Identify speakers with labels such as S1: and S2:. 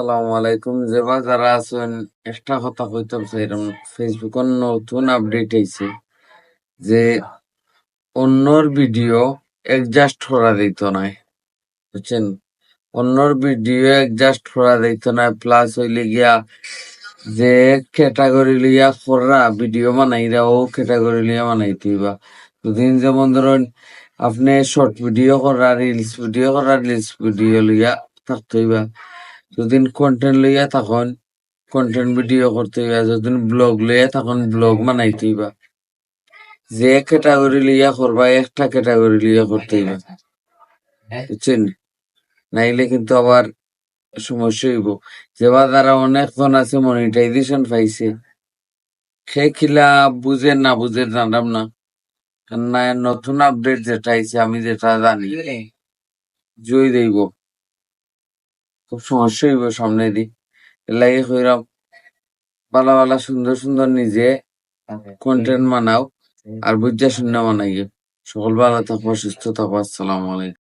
S1: আসসালামু আলাইকুম। যেবা যারা আছেন, একটা কথা কইতাম চাইলাম ফেসবুকের নতুন আপডেট যে অন্যর ভিডিও অ্যাডজাস্ট করা দিত বুঝছেন? অন্যর ভিডিও অ্যাডজাস্ট করা দিত না প্লাস হইলে গিয়া যে ক্যাটাগরি লিয়া কররা ভিডিও বানাইরা, ও ক্যাটাগরি লিয়া হইবা। দুদিন যেমন ধরুন, আপনি শর্ট ভিডিও করা রিলস ভিডিও করা রিলস ভিডিও লিয়া থাকতে হইবা। যদিন কন্টেন্ট লইয়া তখন কন্টেন্ট ভিডিও করতে হইবা যদিন ব্লগ লইয়া তখন ব্লগ বানাইতে হইবা। যে ক্যাটাগরি লইয়া করবা একটা ক্যাটাগরি লইয়া করতে হইবা। বুঝছেন? নাইলে কিন্তু আবার সমস্যা হইব। যেবা তারা অনেকজন আছে মনিটাইজেশন পাইছে। সে খিলা বুঝে না বুঝে জানলাম না। না নতুন আপডেট যেটা আইছে আমি যেটা জানি জয় দেব। খুব সমস্যা হইব সামনে দি এর লাগে কইরাম ভালো ভালো সুন্দর সুন্দর নিজে কন্টেন্ট বানাও আর বুঝা শূন্য বানাই সকল ভালো থাকব সুস্থ থাকব আসসালামু আলাইকুম।